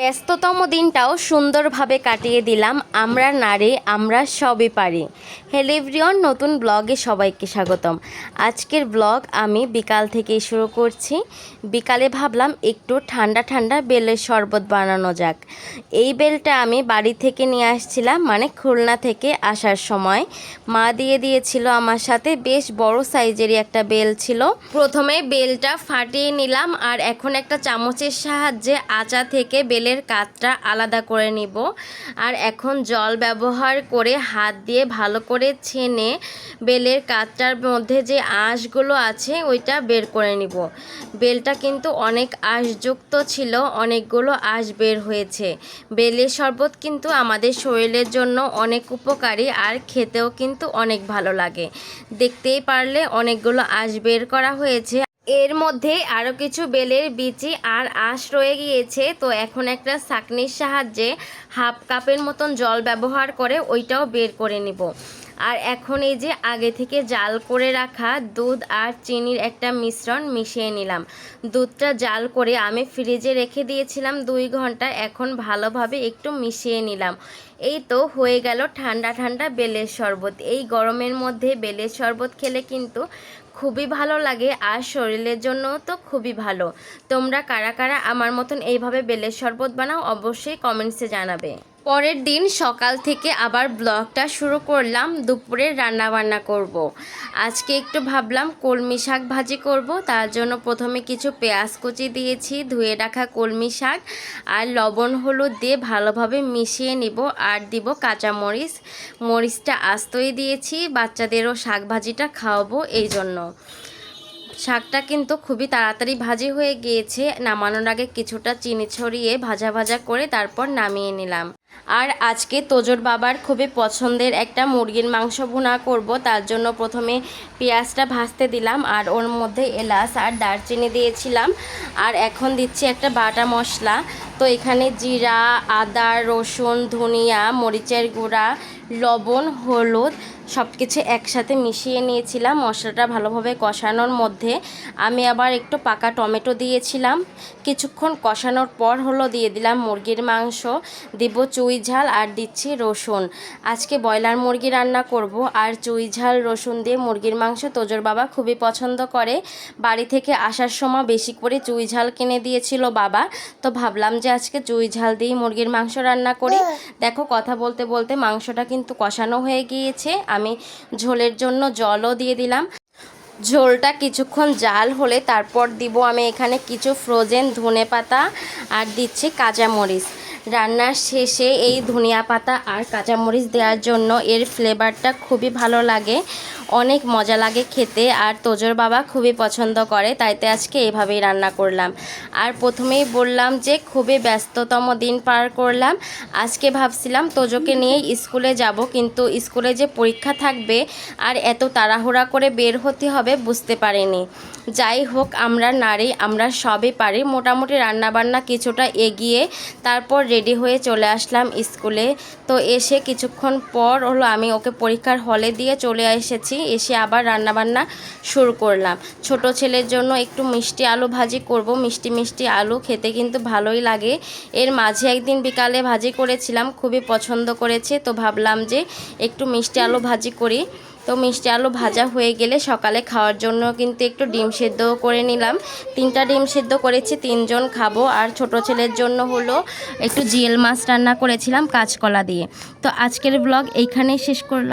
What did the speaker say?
ব্যস্ততম দিনটাও সুন্দরভাবে কাটিয়ে দিলাম। আমরা নারী, আমরা সবই পারি। হ্যালো এভরিওয়ান নতুন ব্লগে সবাইকে স্বাগতম। আজকের ব্লগ আমি বিকাল থেকেই শুরু করছি। বিকালে ভাবলাম একটু ঠান্ডা ঠান্ডা বেলের শরবত বানানো যাক। এই বেলটা আমি বাড়ি থেকে নিয়ে আসছিলাম মানে খুলনা থেকে আসার সময়। মা দিয়ে দিয়েছিল আমার সাথে, বেশ বড় সাইজেরই একটা বেল ছিল। প্রথমে বেলটা ফাটিয়ে নিলাম, আর এখন একটা চামচের সাহায্যে আচা থেকে বেলের কাতটা আলাদা করে নিব। আর এখন জল ব্যবহার করে হাত দিয়ে ভালো করে ছেনে বেলের কাতটার মধ্যে যে আঁশগুলো আছে, ওইটা বের করে নিব। বেলটা কিন্তু অনেক আঁশযুক্ত ছিল, অনেকগুলো আঁশ বের হয়েছে। বেলের শরবত কিন্তু আমাদের শরীরের জন্য অনেক উপকারী আর খেতেও কিন্তু অনেক ভালো লাগে। দেখতেই পারলে অনেকগুলো আঁশ বের করা হয়েছে। এর মধ্যে আরও কিছু বেলের বিচি আর আঁশ রয়ে গিয়েছে। তো এখন একটা ছাঁকনির সাহায্যে হাফ কাপের মতন জল ব্যবহার করে ওইটাও বের করে নিব। আর এখন এই যে আগে থেকে জাল করে রাখা দুধ আর চিনির একটা মিশ্রণ মিশিয়ে নিলাম। দুধটা জাল করে আমি ফ্রিজে রেখে দিয়েছিলাম দুই ঘণ্টা, এখন ভালোভাবে একটু মিশিয়ে নিলাম। এই তো হয়ে গেল ঠান্ডা ঠান্ডা বেলের শরবত। এই গরমের মধ্যে বেলের শরবত খেলে কিন্তু খুবই ভালো লাগে আর শরীরের জন্য তো খুবই ভালো। তোমরা কারা কারা আমার মতন এইভাবে বেলের শরবত বানাও অবশ্যই কমেন্টসে জানাবে। পরের দিন সকাল থেকে আবার ব্লগটা শুরু করলাম, দুপুরে রান্না বান্না করব। আজকে একটু ভাবলাম কলমি শাক ভাজি করব, তার জন্য প্রথমে কিছু পেঁয়াজ কুচি দিয়েছি, ধুয়ে রাখা কলমি শাক আর লবণ হলুদ দিয়ে ভালোভাবে মিশিয়ে নিব আর দিব কাঁচা মরিচ মরিচটা আস্তই দিয়েছি, বাচ্চাদেরও শাক ভাজিটা খাওয়াবো এই জন্য। শাকটা কিন্তু খুবই তাড়াতাড়ি ভাজি হয়ে গিয়েছে, নামানোর আগে কিছুটা চিনি ছড়িয়ে ভাজা ভাজা করে তারপর নামিয়ে নিলাম। আর আজকে তোজোর বাবার খুবই পছন্দের একটা মুরগির মাংস ভুনা করব, তার জন্য প্রথমে পেঁয়াজটা ভাজতে দিলাম আর ওর মধ্যে এলাচ আর দারচিনি দিয়েছিলাম। আর এখন দিচ্ছি একটা বাটা মশলা। তো এখানে জিরা, আদা, রসুন, ধনিয়া, মরিচের গুঁড়া, লবণ, হলুদ সব কিছু একসাথে মিশিয়ে নিয়েছিলাম মশলাটা ভালোভাবে কষানোর মধ্যে। আমি আবার একটু পাকা টমেটো দিয়েছিলাম। কিছুক্ষণ কষানোর পর হলো দিয়ে দিলাম মুরগির মাংস। দিব চুই ঝাল আর দিচ্ছি রসুন। আজকে ব্রয়লার মুরগি রান্না করব। আর চুই ঝাল রসুন দিয়ে মুরগির মাংস তোজোর বাবা খুবই পছন্দ করে। বাড়ি থেকে আসার সময় বেশি করে চুই ঝাল কিনে দিয়েছিল বাবা। তো ভাবলাম যে আজকে চুই ঝাল দিয়ে মুরগির মাংস রান্না করি। দেখো কথা বলতে বলতে মাংসটা কিন্তু কষানো হয়ে গিয়েছে। আমি ঝোলের জন্য জলও দিয়ে দিলাম। ঝোলটা কিছুক্ষণ জাল হলে তারপর দিব আমি এখানে কিছু ফ্রোজেন ধনে পাতা আর দিচ্ছি কাঁচামরিচ। রান্নার শেষে এই ধনিয়া পাতা আর কাঁচামরিচ দেওয়ার জন্য এর ফ্লেভারটা খুবই ভালো লাগে। অনেক মজা লাগে খেতে আর তোজোর বাবা খুবই পছন্দ করে তাইতে আজকে এভাবেই রান্না করলাম। আর প্রথমেই বললাম যে খুবই ব্যস্ততম দিন পার করলাম। আজকে ভাবছিলাম তোজোকে নিয়ে স্কুলে যাব, কিন্তু স্কুলে যে পরীক্ষা থাকবে আর এত তাড়াহুড়া করে বের হতে হবে বুঝতে পারিনি। যাই হোক, আমরা নারী, আমরা সবই পারি। মোটামুটি রান্নাবান্না কিছুটা এগিয়ে, তারপর রেডি হয়ে চলে আসলাম স্কুলে। তো এসে কিছুক্ষণ পর হলো আমি ওকে পরীক্ষার হলে দিয়ে চলে এসেছি, এসে আবার রান্নাবান্না শুরু করলাম। ছোট ছেলের জন্য একটু মিষ্টি আলু ভাজি করব, মিষ্টি মিষ্টি আলু খেতে কিন্তু ভালোই লাগে। এর মাঝে একদিন বিকালে ভাজি করেছিলাম, খুবই পছন্দ করেছে, তো ভাবলাম যে একটু মিষ্টি আলু ভাজি করি। তো মিষ্টি আলু ভাজা হয়ে গেলে সকালে খাওয়ার জন্য কিন্তু একটু ডিম সেদ্ধ করে নিলাম। তিনটা ডিম সেদ্ধ করেছি, তিনজন খাব। আর ছোট ছেলের জন্য হলো একটু জিয়েল মাছ রান্না করেছিলাম কাঁচকলা দিয়ে। তো আজকের ব্লগ এইখানেই শেষ করলাম।